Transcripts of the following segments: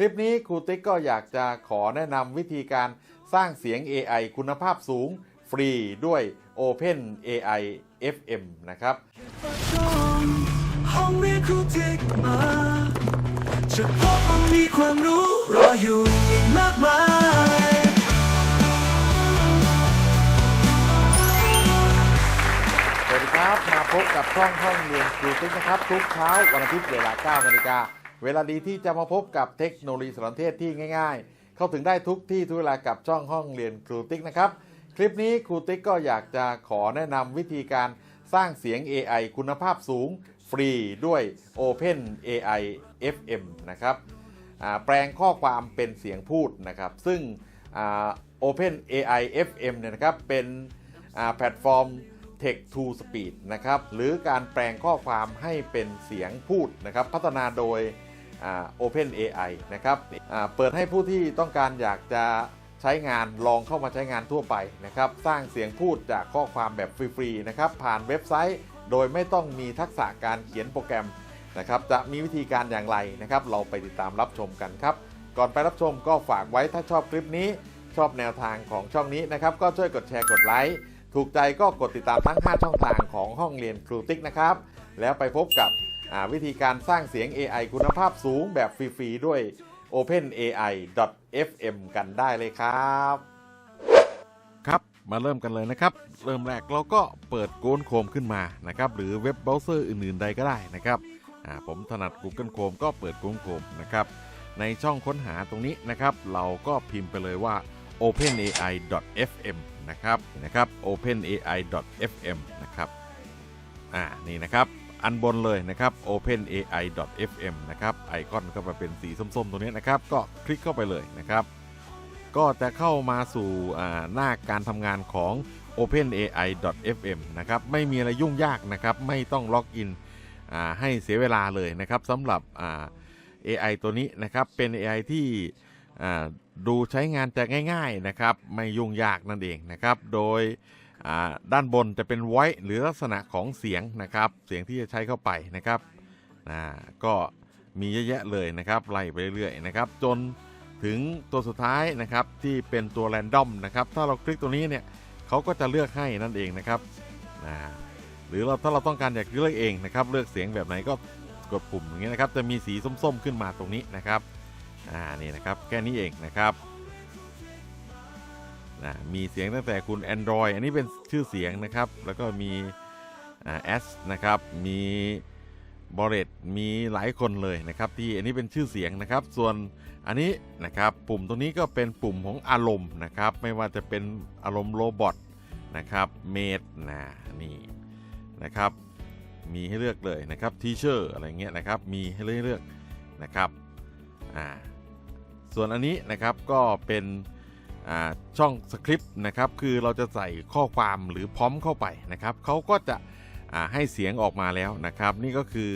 คลิปนี้ครูติ๊กก็อยากจะขอแนะนำวิธีการสร้างเสียง AI คุณภาพสูง ฟรีด้วย Open AI FM นะครับ ห้องเรียนครูจิกมาจะพบว่ามีความรู้รออยู่อีกมากมายสวัสดีครับ มาพบกับช่องห้องเรียนครูติ๊กนะครับ ทุกเช้าวันอาทิตย์เวลา9นาฬิกา เวลาดีที่จะมาพบกับเทคโนโลยีสารเทศที่ง่าย ๆ เข้าถึงได้ทุกที่ทุกเวลากับช่องห้องเรียนครูติ๊กนะครับ คลิปนี้ครูติ๊กก็อยากจะขอแนะนำวิธีการสร้างเสียง AI คุณภาพสูง ฟรีด้วย Open AI FM นะครับแปลงข้อความเป็นเสียงพูดนะครับ ซึ่งอ่า Open AI FM เนี่ยนะครับเป็นแพลตฟอร์ม Text to Speech นะครับ หรือการแปลงข้อความให้เป็นเสียงพูดนะครับ พัฒนาโดย Open AI นะครับเปิดให้ผู้ที่ต้องการอยากจะใช้งานลองเข้ามาใช้งานทั่วไปนะครับ สร้างเสียงพูดจากข้อความแบบฟรีๆนะครับผ่านเว็บไซต์ โดยไม่ต้องมีทักษะการเขียนโปรแกรมนะครับจะมีวิธีการอย่างไรนะครับ เราไปติดตามรับชมกันครับ ก่อนไปรับชมก็ฝากไว้ถ้าชอบคลิปนี้ชอบแนวทางของช่องนี้นะครับ ก็ช่วยกดแชร์กดไลค์ถูกใจก็กดติดตามทั้ง 5 ช่องทางของห้องเรียนครูติ๊กนะครับ แล้วไปพบกับ วิธีการสร้างเสียง AI คุณภาพสูงแบบฟรี ๆ ด้วย openai.fm กันได้เลยครับ ครับมาเริ่มกันเลยนะครับ เริ่มแรกเราก็เปิดโกนโคมขึ้นมานะครับหรือเว็บเบราว์เซอร์อื่น ๆ ใดก็ได้นะครับอ่าผมถนัด Google Chrome ก็เปิด Google Chrome นะครับในช่องค้นหาตรงนี้นะครับ เราก็พิมพ์ไปเลยว่า openai.fm นะครับนะครับ openai.fm นะครับอ่านี่นะครับ อันบนเลยนะครับ openai.fm นะครับไอคอนก็มาเป็นสีส้มๆ ตรงนี้นะครับ ก็คลิกเข้าไปเลยนะครับ ก็จะเข้ามาสู่หน้าการทำงานของ openai.fm นะครับไม่มีอะไรยุ่งยากนะครับ ไม่ต้องล็อกอินให้เสียเวลาเลยนะครับสำหรับ AI ตัวนี้นะครับเป็น AI ที่ดูใช้งานจะง่าย ๆนะครับ ไม่ยุ่งยากนั่นเองนะครับ โดย ด้านบนจะเป็น voice หรือลักษณะของเสียงนะครับ เสียงที่จะใช้เข้าไปนะครับก็มีเยอะแยะเลยนะครับไล่ไปเรื่อยๆนะครับจนถึงตัวสุดท้ายนะครับที่เป็นตัว random นะครับถ้าเราคลิกตัวนี้เนี่ยเขาก็จะเลือกให้นั่นเองนะครับหรือเราถ้าเราต้องการอยากเลือกเองนะครับ เลือกเสียงแบบไหนก็กดปุ่มอย่างเงี้ยนะครับ จะมีสีส้มๆขึ้นมาตรงนี้นะครับอ่านี่นะครับแค่นี้เองนะครับ นะมีเสียงตั้งแต่คุณ Android อันนี้เป็นชื่อเสียงนะครับ แล้วก็มีอ่า S นะครับ มีบริษมีหลายคนเลยนะครับที่อันนี้เป็นชื่อเสียงนะครับ ส่วนอันนี้นะครับปุ่มตรงนี้ก็เป็นปุ่มของอารมณ์นะครับ ไม่ว่าจะเป็นอารมณ์โรบอทนะครับเมดนะนี่นะครับมีให้เลือกเลยนะครับทีเชอร์อะไรเงี้ยนะครับมีให้เลือกนะครับอ่าส่วนอันนี้นะครับก็เป็น ช่องสคริปต์นะครับคือเราจะใส่ข้อความหรือพร้อมเข้าไปนะครับเขาก็จะให้เสียงออกมาแล้วนะครับ นี่ก็คือ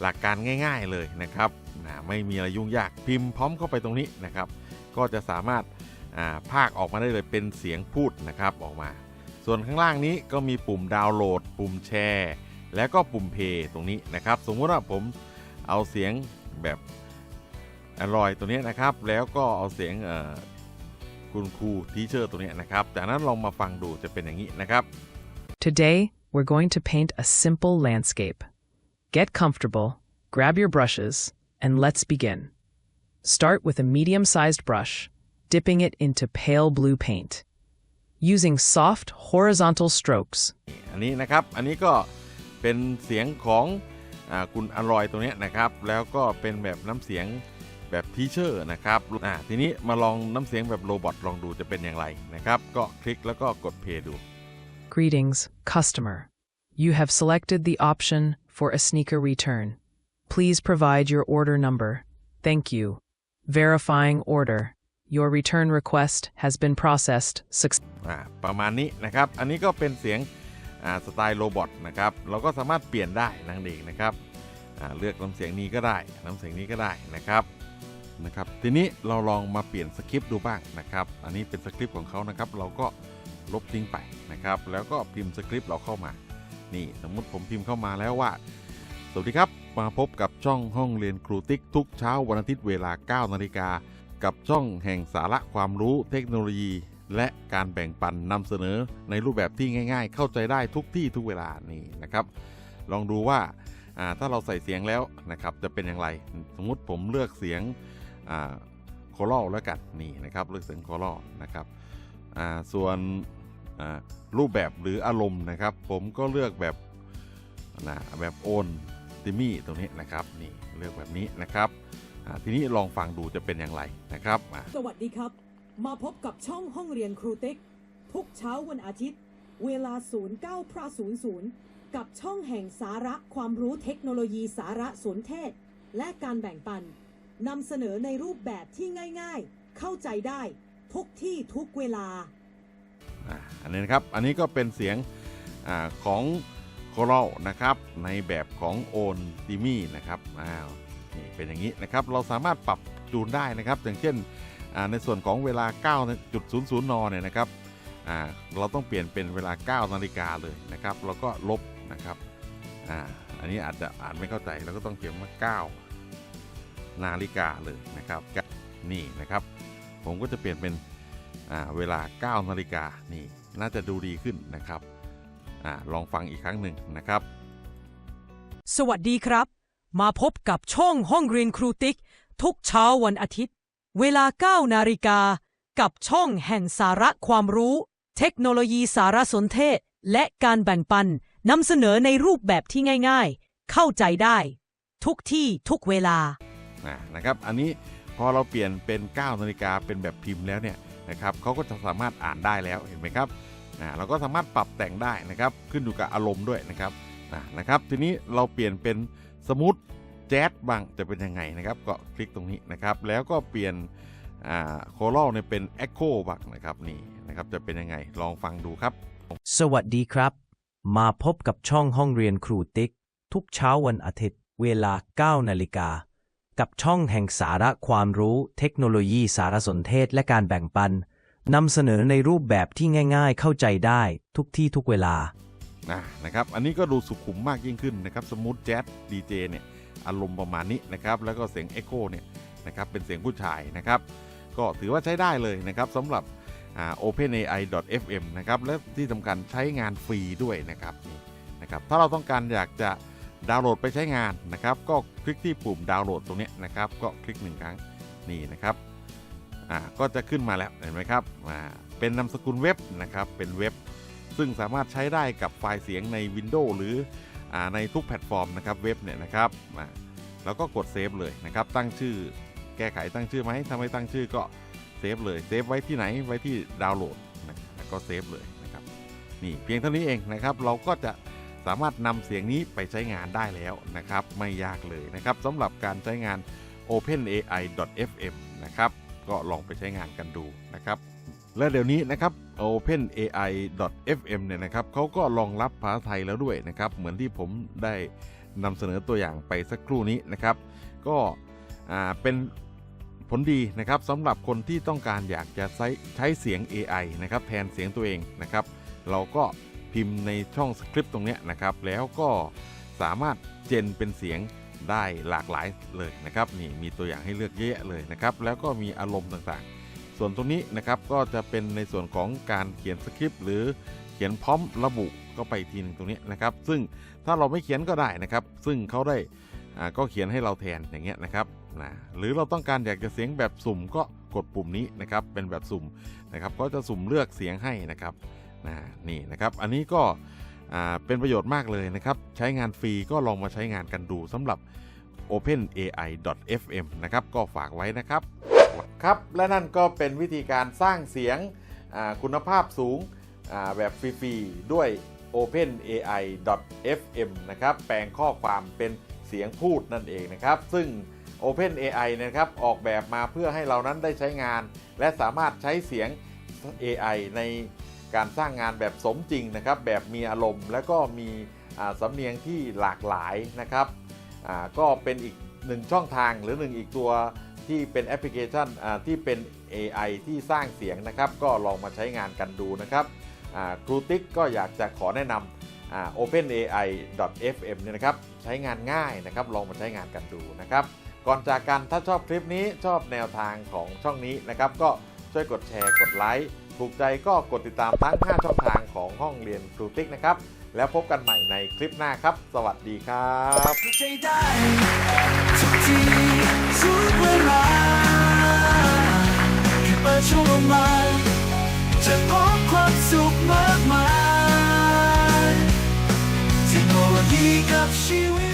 หลักการง่าย ๆเลยนะครับไม่มีอะไรยุ่งยากพิมพ์พร้อมเข้าไปตรงนี้นะครับ ก็จะสามารถาภาคออกมาได้เลยเป็นเสียงพูดนะครับออกมา ส่วนข้างล่างนี้ก็มีปุ่มดาวน์โหลด ปุ่มแชร์ แล้วก็ปุ่มเพย์ตรงนี้นะครับ สมมุติว่าผมเอาเสียงแบบอร่อยตัวนี้นะครับ แล้วก็เอาเสียง คุณครูทีเชอร์ตัวนี้นะครับจากนั้นลองมาฟังดูจะเป็นอย่างนี้นะครับ Today, we're going to paint a simple landscape. Get comfortable, grab your brushes, and let's begin. Start with a medium sized brush, dipping it into pale blue paint. Using soft, horizontal strokes, อันนี้นะครับ อันนี้ก็เป็นเสียงของอาคุณอร่อยตัวเนี้ยนะครับ แล้วก็เป็นแบบน้ำเสียง แบบทีเชอร์นะครับอ่าทีนี้มาลองน้ำเสียงแบบโรบอทลองดูจะเป็นอย่างไรนะครับ ก็คลิกแล้วก็กดเพย์ดู Greetings, customer. You have selected the option for a sneaker return. Please provide your order number. Thank you. Verifying order. Your return request has been processed successfully. อ่าประมาณนี้นะครับ อันนี้ก็เป็นเสียงอ่าสไตล์โรบอทนะครับ เราก็สามารถเปลี่ยนได้นั่นเองนะครับอ่าเลือกน้ำเสียงนี้ก็ได้ น้ำเสียงนี้ก็ได้นะครับ นะครับทีนี้เราลองมาเปลี่ยนสคริปต์ดูบ้างนะครับ อันนี้เป็นสคริปต์ของเขานะครับ เราก็ลบทิ้งไปนะครับ แล้วก็พิมพ์สคริปต์เราเข้ามา นี่สมมุติผมพิมพ์เข้ามาแล้วว่า สวัสดีครับ มาพบกับช่องห้องเรียนครูติ๊กทุกเช้าวันอาทิตย์เวลา 9 นาฬิกา กับช่องแห่งสาระความรู้เทคโนโลยี และการแบ่งปันนำเสนอในรูปแบบที่ง่าย ๆ เข้าใจได้ทุกที่ทุกเวลานี่นะครับ ลองดูว่าอ่าถ้าเราใส่เสียงแล้วนะครับจะเป็นอย่างไร สมมุติผมเลือกเสียง โคลอแล้วกันนี่นะครับเลือกเสียงโคลอนะครับส่วนรูปแบบหรืออารมณ์นะครับ ผมก็เลือกแบบนะแบบโอนติมี่ตรงนี้นะครับนี่เลือกแบบนี้นะครับทีนี้ลองฟังดูจะเป็นอย่างไรนะครับ สวัสดีครับ มาพบกับช่องห้องเรียนครูเติ๊กทุกเช้าวันอาทิตย์ เวลา 09พระ00 กับช่องแห่งสาระความรู้เทคโนโลยีสาระสนเทศ และการแบ่งปัน นำเสนอในรูปแบบที่ง่ายๆ เข้าใจได้ทุกที่ทุกเวลา อ่าอันนี้นะครับ อันนี้ก็เป็นเสียงอาของโคลนะครับ ในแบบของโอนติมี่นะครับ อ้าว นี่เป็นอย่างนี้นะครับ เราสามารถปรับจูนได้นะครับ อย่างเช่นอ่าในส่วนของเวลา 9.00 น เนี่ยนะครับอ่าเราต้องเปลี่ยนเป็นเวลา 9 นาฬิกาเลยนะครับ แล้วก็ลบนะครับ อ่า อันนี้อาจจะอ่านไม่เข้าใจ เราก็ต้องเขียนว่า 9 นาฬิกาเลยนะครับนี่นะครับ ผมก็จะเปลี่ยนเป็นอ่าเวลา 9 นาฬิกานี่น่าจะดูดีขึ้นนะครับอลองฟังอีกครั้งหนึ่งนะครับ สวัสดีครับ มาพบกับช่องห้องเรียนครูติ๊ก ทุกเช้าวันอาทิตย์ เวลา 9 นาฬิกา กับช่องแห่งสาระความรู้ เทคโนโลยีสารสนเทศ และการแบ่งปันนำเสนอในรูปแบบที่ง่าย ๆ เข้าใจได้ ทุกที่ทุกเวลา นะนะครับอันนี้พอเราเปลี่ยนเป็น9นาฬิกาเป็นแบบพิมพ์แล้วเนี่ยนะครับเขาก็จะสามารถอ่านได้แล้วเห็นไหมครับอ่าเราก็สามารถปรับแต่งได้นะครับขึ้นอยู่กับอารมณ์ด้วยนะครับอ่านะครับ ทีนี้เราเปลี่ยนเป็นสมูทแจ๊สบ้างจะเป็นยังไงนะครับ ก็คลิกตรงนี้นะครับ แล้วก็เปลี่ยนโคลอเนี่ยเป็น Echo บ้างนะครับนี่นะครับจะเป็นยังไงลองฟังดูครับ สวัสดีครับ มาพบกับช่องห้องเรียนครูติ๊ก ทุกเช้าวันอาทิตย์ เวลา 9 นาฬิกา กับช่องแห่งสาระความรู้ เทคโนโลยีสารสนเทศและการแบ่งปันนำเสนอในรูปแบบที่ง่าย ๆ เข้าใจได้ทุกที่ทุกเวลานะนะครับอันนี้ก็ดูสุขุมมากยิ่งขึ้นนะครับสมูทแจ๊สดีเจเนี่ยอารมณ์ประมาณนี้นะครับแล้วก็เสียง Echo เนี่ยนะครับเป็นเสียงผู้ชายนะครับก็ถือว่าใช้ได้เลยนะครับสำหรับ openai.fm นะครับและที่สำคัญใช้งานฟรีด้วยนะครับนี่นะครับถ้าเราต้องการอยากจะ ดาวน์โหลดไปใช้งานนะครับ ก็คลิกที่ปุ่มดาวน์โหลดตรงนี้นะครับ ก็คลิกหนึ่งครั้งนี่นะครับอ่าก็จะขึ้นมาแล้วเห็นไหมครับอ่าเป็นนามสกุลเว็บนะครับเป็นเว็บ ซึ่งสามารถใช้ได้กับไฟล์เสียงใน Windows หรืออาในทุกแพลตฟอร์มนะครับเว็บเนี่ยนะครับอ่าแล้วก็กดเซฟเลยนะครับตั้งชื่อแก้ไขตั้งชื่อไหมถ้าไม่ตั้งชื่อก็เซฟเลยเซฟไว้ที่ไหนไว้ที่ดาวน์โหลดนะแล้วก็เซฟเลยนะครับนี่เพียงเท่านี้เองนะครับเราก็จะ สามารถนำเสียงนี้ไปใช้งานได้แล้วนะครับ ไม่ยากเลยนะครับสำหรับการใช้งาน openai.fm นะครับก็ลองไปใช้งานกันดูนะครับ และเดี๋ยวนี้นะครับ openai.fm เนี่ยนะครับเขาก็รองรับภาษาไทยแล้วด้วยนะครับ เหมือนที่ผมได้นำเสนอตัวอย่างไปสักครู่นี้นะครับ ก็เป็นผลดีนะครับสำหรับคนที่ต้องการอยากจะใช้ใช้เสียง AI นะครับแทนเสียงตัวเองนะครับ เราก็ พิมพ์ในช่องสคริปต์ตรงนี้นะครับ แล้วก็สามารถเจนเป็นเสียงได้หลากหลายเลยนะครับนี่มีตัวอย่างให้เลือกเยอะเลยนะครับ แล้วก็มีอารมณ์ต่างๆ ส่วนตรงนี้นะครับก็จะเป็นในส่วนของการเขียนสคริปต์หรือเขียนพร้อมระบุก็ไปทีนึงตรงนี้นะครับ ซึ่งถ้าเราไม่เขียนก็ได้นะครับ ซึ่งเขาได้อ่าก็เขียนให้เราแทนอย่างเงี้ยนะครับนะหรือเราต้องการอยากจะเสียงแบบสุ่มก็กดปุ่มนี้นะครับเป็นแบบสุ่มนะครับก็จะสุ่มเลือกเสียงให้นะครับ นะนี่นะครับ อันนี้ก็เป็นประโยชน์มากเลยนะครับ ใช้งานฟรีก็ลองมาใช้งานกันดูสำหรับ openai.fm นะครับ ก็ฝากไว้นะครับ ครับ และนั่นก็เป็นวิธีการสร้างเสียงคุณภาพสูงแบบฟรีๆ ด้วย openai.fm นะครับ แปลงข้อความเป็นเสียงพูดนั่นเองนะครับ ซึ่ง OpenAI นยนะครับ ออกแบบมาเพื่อให้เรานั้นได้ใช้งาน และสามารถใช้เสียง AI ใน การสร้างงานแบบสมจริงนะครับ แบบมีอารมณ์และก็มีสำเนียงที่หลากหลายนะครับก็เป็นอีกหนึ่งช่องทางหรือหนึ่งอีกตัวที่เป็นแอปพลิเคชันที่เป็น AI ที่สร้างเสียงนะครับ ก็ลองมาใช้งานกันดูนะครับครูติ๊กก็อยากจะขอแนะนำ openai.fm เนี่ยนะครับ ใช้งานง่ายนะครับ ลองมาใช้งานกันดูนะครับ ก่อนจากกันถ้าชอบคลิปนี้ชอบแนวทางของช่องนี้นะครับ ก็ช่วยกดแชร์กดไลค์ ถูกใจก็กดติดตามทั้ง 5 ช่องทางของห้องเรียนครูติ๊กนะครับ แล้วพบกันใหม่ในคลิปหน้าครับ สวัสดีครับใจได้ทุกทีทุกเวลาแค่เปิดช่องมาจะพบความสุขมากมายเทคโนโลยีกับชีวิต